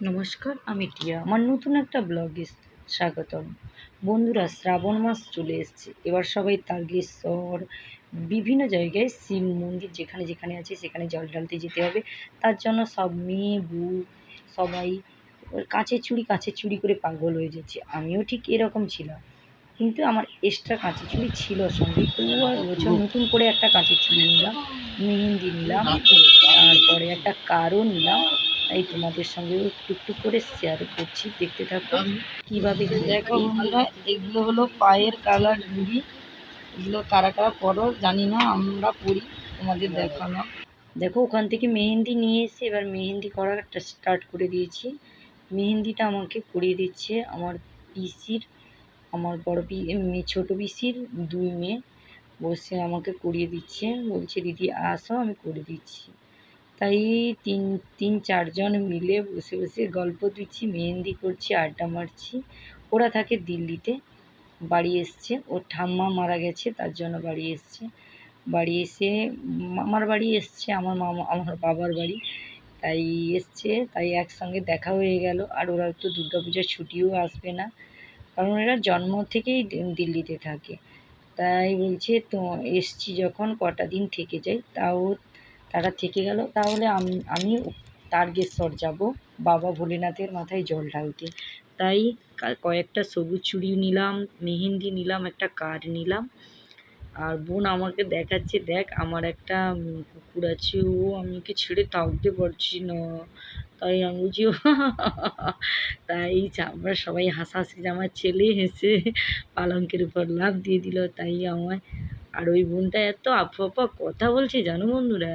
নমস্কার, আমি টিয়া। আমার নতুন একটা ব্লগে স্বাগতম। বন্ধুরা, শ্রাবণ মাস চলে এসছে। এবার সবাই তারকেশ্বর বিভিন্ন জায়গায় শিব মন্দির যেখানে যেখানে আছে সেখানে জল ঢালতে যেতে হবে। তার জন্য সব মেয়ে, বউ সবাই কাঁচের চুড়ি কাঁচের চুড়ি করে পাগল হয়ে যাচ্ছে। আমিও ঠিক এরকম ছিলাম। কিন্তু আমার এক্সট্রা কাঁচের চুড়ি ছিল সঙ্গে। বছর নতুন করে একটা কাঁচের চুড়ি নিলাম, মেহেন্দি নিলাম, তারপরে একটা কারও নিলাম। তাই তোমাদের সঙ্গে টুকটুক করে শেয়ার করছি দেখতে থাকো। কীভাবে দেখো বন্ধুরা এগুলো হলো পায়ের কালার ঘুড়ি এগুলো কারা কারা পরো জানি না আমরা পরি তোমাদের দেখানো। দেখো ওখান থেকে মেহেন্দি নিয়ে এসে এবার মেহেন্দি করাটা স্টার্ট করে দিয়েছি। মেহেন্দিটা আমাকে করিয়ে দিচ্ছে আমার পিসির আমার বড় পি মেয়ে ছোটো পিসির দুই মেয়ে। বসে আমাকে করিয়ে দিচ্ছে বলছে দিদি আসো আমি করে দিচ্ছি। তাই তিন তিন, চারজন মিলে বসে বসে গল্প দিচ্ছি মেহেন্দি করছি, আড্ডা মারছি। ওরা থাকে দিল্লিতে, বাড়ি এসছে। ওর ঠাম্মা মারা গেছে, তার জন্য বাড়ি এসছে। বাড়ি এসে মামার বাড়ি এসছে, আমার মামা, আমার বাবার বাড়ি। তাই এসছে, তাই একসঙ্গে দেখা হয়ে গেল। আর ওরা তো দুর্গা পূজার ছুটিও আসবে না, কারণ এরা জন্ম থেকেই দিল্লিতে থাকে। তাই বলছে, তো, এসছি যখন, কটা দিন থেকে যাই? তাও তারা থেকে গেল। তাহলে আমি তারকেশ্বর যাব। বাবা ভোলেনাথের মাথায় জল ঢালতে। তাই কয়েকটা সবুজ চুড়ি নিলাম, মেহেন্দি নিলাম, একটা কার্ড নিলাম। আর বোন আমাকে দেখাচ্ছে, দেখ আমার একটা কুকুর আছে, ও আমাকে ছেড়ে থাকতে পারছি না। তাই আমি বলছি তাই আমরা সবাই হাসাহাসি আমার ছেলে হেসে পালঙ্কের উপর লাফ দিয়ে দিল। তাই আমার আর ওই বোনটা এত আপু আপা কথা বলছে, জানো বন্ধুরা?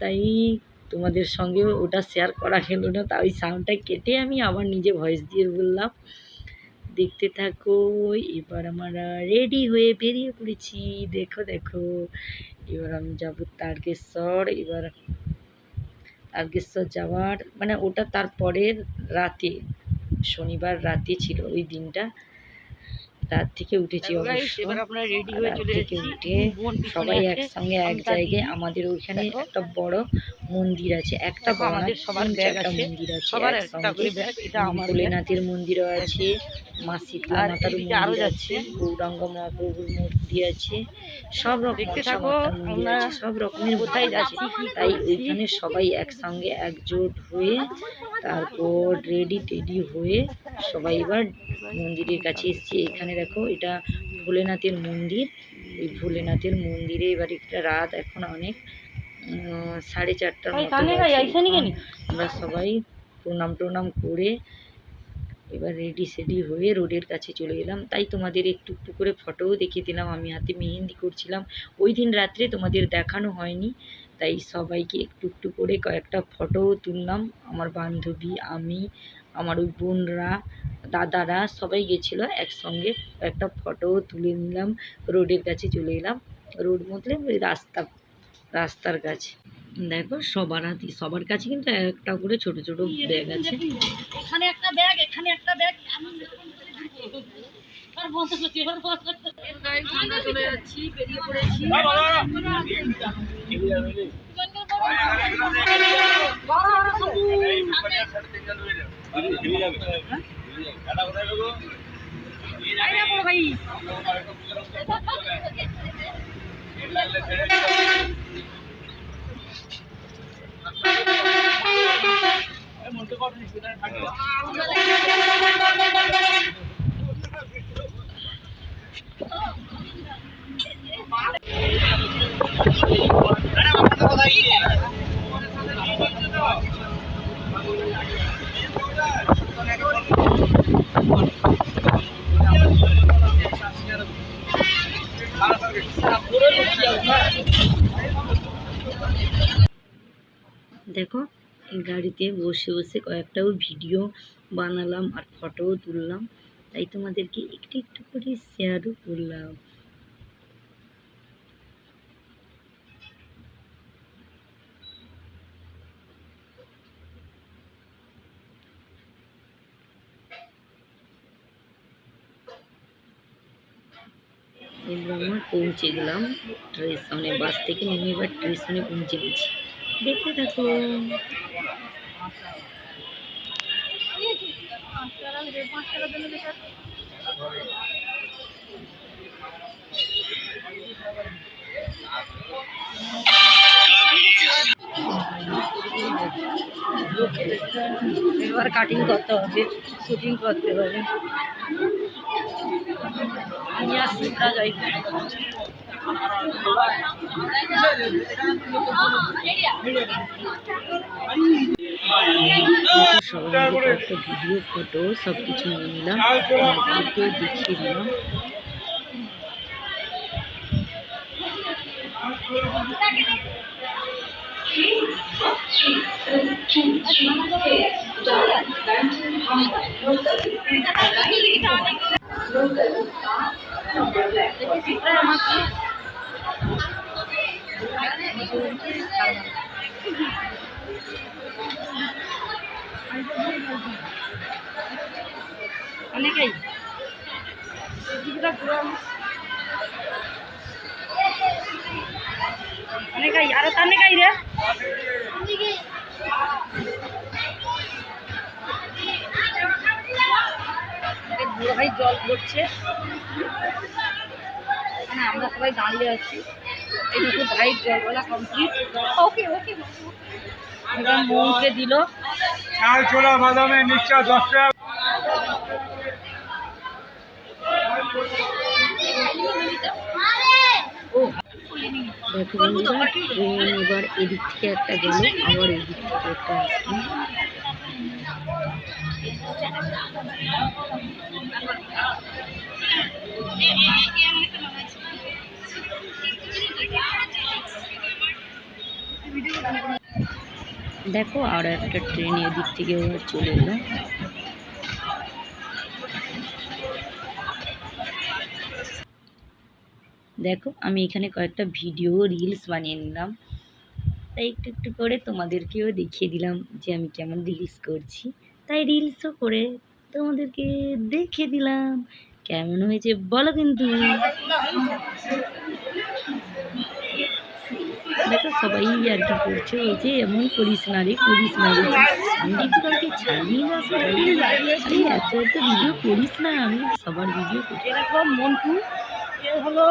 তাই তোমাদের সঙ্গে ওটা শেয়ার করা গেল না তাই ওই সাউন্ডটা কেটে আমি আবার নিজে ভয়েস দিয়ে বললাম। দেখতে থাকো, এবার আমরা রেডি হয়ে বেরিয়ে পড়েছি। দেখো দেখো। এবার আমি যাব তারকেশ্বর, এবার তারকেশ্বর যাওয়ার মানে ওটা তারপরের রাতে, শনিবার রাতে ছিল ওই দিনটা। রাত থেকে উঠেছি অবশ্য। রাত থেকে উঠে সবাই একসঙ্গে এক জায়গায় আমাদের ওইখানে একটা বড় মন্দির আছে একটা আমাদের সবার ব্যাগ মন্দির আছে সবার একটা করে ব্যাগ এটা আমার ভোলেনাথের মন্দিরও আছে মা শীতলা মাতার মন্দির যাচ্ছে। আছে গৌরাঙ্গ মহাপ্রভুর মূর্তি আছে সব রকম সব রকমের কোথায় আছে। তাই ওইখানে সবাই একসঙ্গে একজোট হয়ে তারপর রেডি টেডি হয়ে সবাই এবার মন্দিরের কাছে এসেছি। এখানে দেখো এটা ভোলেনাথের মন্দির। এই ভোলেনাথের মন্দিরে এবার একটা রাত এখন অনেক সাড়ে কেন? আমরা সবাই প্রণাম টনাম করে এবার রেডি সেডি হয়ে রোডের কাছে চলে এলাম। তাই তোমাদের একটু একটু করে ফটোও দেখিয়ে দিলাম। আমি হাতে মেহেন্দি করছিলাম। ওই দিন রাত্রে তোমাদের দেখানো হয়নি। তাই সবাইকে একটু একটু করে কয়েকটা ফটোও তুললাম। আমার বান্ধবী আমি আমার ওই বোনরা দাদারা সবাই গেছিল। একসঙ্গে একটা ফটোও তুলে নিলাম। রোডের কাছে চলে এলাম। রোড মতলে ওই রাস্তা রাস্তার কাছে দেখো সবার হাতে সবার কাছে কিন্তু একটা করে ছোট ছোট ব্যাগ আছে এখানে একটা ব্যাগ এখানে একটা ব্যাগ চলে যাচ্ছি, বেরিয়ে পড়েছি। আয় বড় ভাই। দেখো গাড়িতে বসে বসে কয়েকটাও ভিডিও বানালাম আর ফটোও তুললাম। তাই তোমাদেরকে একটু একটু করে শেয়ারও করলাম। এবার আমরা পৌঁছে গেলাম স্টেশনে বাস থেকে নেমে এবার স্টেশনে পৌঁছে গেছি। দেখতে থাকো। এবার কাটিং করতে হবে শুটিং করতে হবে। নিয়ে আসছি যাই। সবাই একটা ভিডিও ফটো সব কিছু নিয়ে নিলাম আপনাদেরকে দেখিয়ে দিলাম অনেকেই। অনেকাই। আরও তার নেকাই রে। ভাই জল পড়ছে আমরা সবাই দাঁড়িয়ে আছি। এইটুকু ভাইয়ের জলবেলা কমপ্লিট ওকে ওকে। এবার মৌকে দিল। ছোলা, বাদামে নিশ্চয় দশ টাকা ও এবার এদিক থেকে একটা গেল আবার এদিক থেকে একটা আসলো দেখো আর একটা ট্রেন এদিক থেকে চলে এলো। দেখো, আমি এখানে কয়েকটা ভিডিও রিলস বানিয়ে নিলাম। তাই একটু একটু করে তোমাদেরকেও দেখিয়ে দিলাম যে আমি কেমন রিলস করছি। তাই রিলসও করে তোমাদেরকে দেখে দিলাম কেমন হয়েছে বলো কিন্তু। দেখো, সবাই আর কি করছে ওই যে এমন করিস না রে, করিস না রে। সন্দীপ কালকে ছাড়বি না সবাই। এত এত ভিডিও করিস না। আমি সবার ভিডিও করি। মন্টু হলো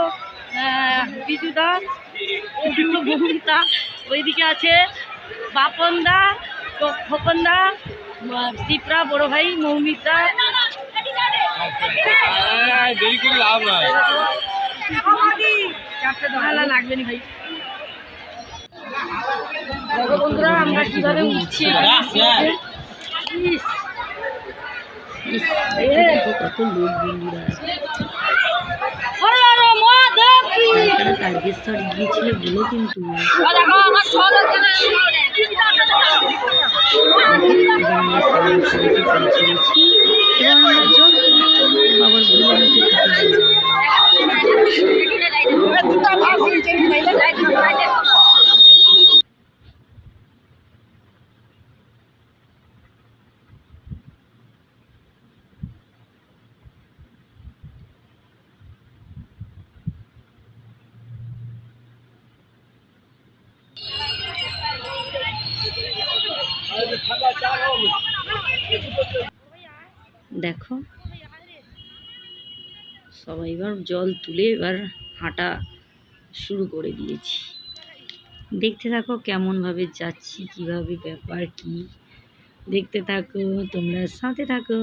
বিজুদা ও হলো বহুমিতা ওইদিকে আছে বাপন দা খোপন শিপ্রা বড় ভাই মৌমিতা দেরি করে লাভ নাই। চারটে দোহালা লাগবে না ভাই। দেখো বন্ধুরা আমরা কীভাবে উঠছি? কত লোক বন্ধুরা ওরে ওরে মহাদেবী! তারা তারকেশ্বর গিয়েছিল বলে কিন্তু এবার আমরা তুলে বাবার ভুলে আনতে থাকি দেখো। সবাই এবার জল তুলে এবার হাঁটা শুরু করে দিয়েছি। দেখতে থাকো কেমনভাবে যাচ্ছি, কীভাবে ব্যাপার, কি? দেখতে থাকো, তোমরা সাথে থাকো।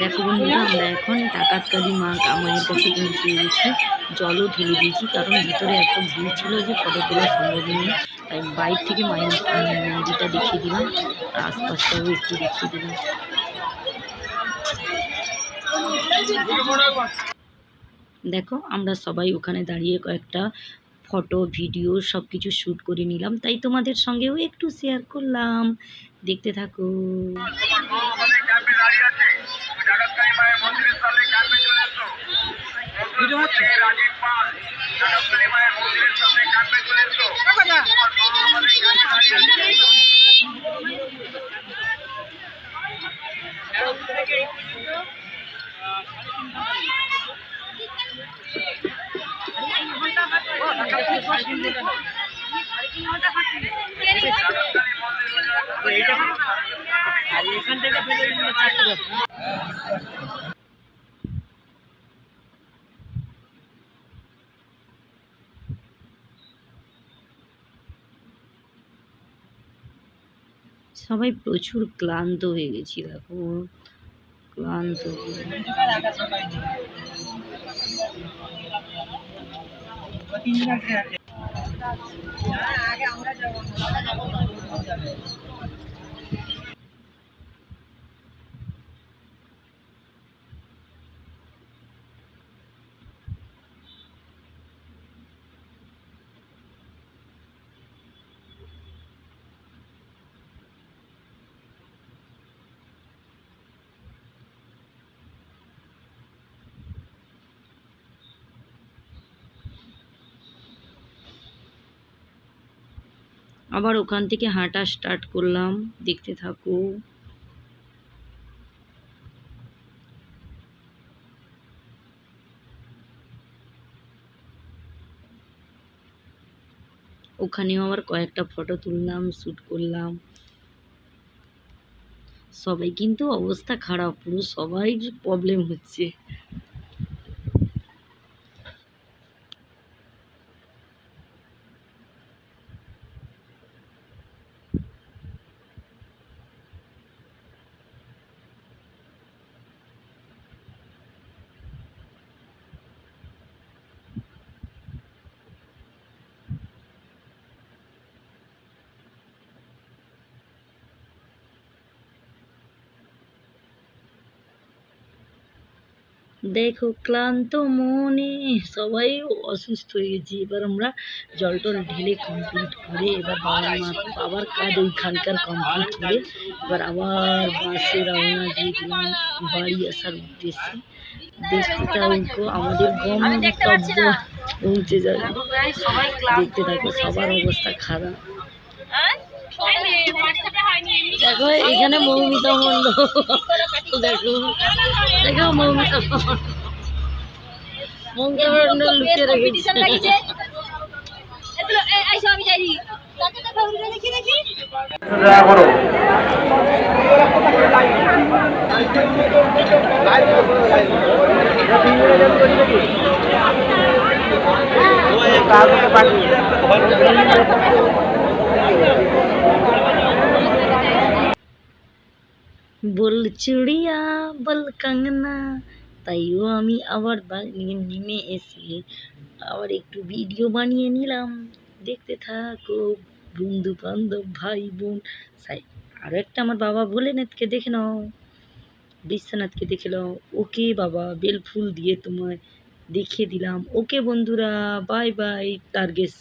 দেখো বন্ধুরা, আমরা এখন ডাকাতকালী মা মায়ের কাছে পৌঁছে গেছি। জলও ঢেলে দিয়েছি, কারণ ভিতরে এত ভিড় ছিল যে ফটো তোলা সম্ভব নয় তাই বাইর থেকে মায়ের মন্দিরটা দেখিয়ে দিলাম আর আশপাশটাও একটু দেখিয়ে দিলাম। দেখো, আমরা সবাই ওখানে দাঁড়িয়ে কয়েকটা ফটো, ভিডিও সব কিছু শ্যুট করে নিলাম। তাই তোমাদের সঙ্গেও একটু শেয়ার করলাম। দেখতে থাকো। দাঁড়িয়ে আছে ডাকাতকালী মায়ের মন্দিরের সামনে ক্যাম্পে চলে এসো রাজীব পাল ডাকাতকালী মায়ের মন্দিরের সামনে ক্যাম্পে চলে এসো তোমার মা আমাদের ক্যাম্পে দাঁড়িয়ে আছে সবাই প্রচুর ক্লান্ত হয়ে গেছি দেখো ক্লান্ত। আবার ওখান থেকে হাঁটা স্টার্ট করলাম। দেখতে থাকো। ওখানেও আবার কয়েকটা ফটো তুললাম শ্যুট করলাম। সবাই কিন্তু অবস্থা খারাপ, পুরো সবাই প্রবলেম হচ্ছে। দেখো ক্লান্ত মনে সবাই অসুস্থ হয়ে গেছি এবার আমরা জল টল ঢেলে কমপ্লিট করে এবার বাবার মা বাবার কাজ ওইখানকার কমপ্লিট করে এবার আবার বাসে রওনা দিয়ে দিলাম বাড়ি আসার উদ্দেশ্যে দেখতে থাকো আমাদের গন্তব্য পৌঁছে যাবে সবাই দেখতে থাকো সবার অবস্থা খারাপ দেখো এখানে মৌমিতা মণ্ডল। দেখো দেখো মৌমিতা মণ্ডল। মৌমিতা মণ্ডল লুকিয়ে রেখেছে। দয়া করো বল চুড়িয়া বল কাঙ্গনা তাইও আমি আবার নেমে এসে আবার একটু ভিডিও বানিয়ে নিলাম দেখতে থাকো বন্ধু বান্ধব ভাই বোন সাই আরও একটা আমার বাবা ভোলেনাথকে দেখে নাও বিশ্বনাথকে দেখে নাও ওকে বাবা বেল ফুল দিয়ে তোমায় দেখিয়ে দিলাম ওকে বন্ধুরা বাই বাই টার্গেট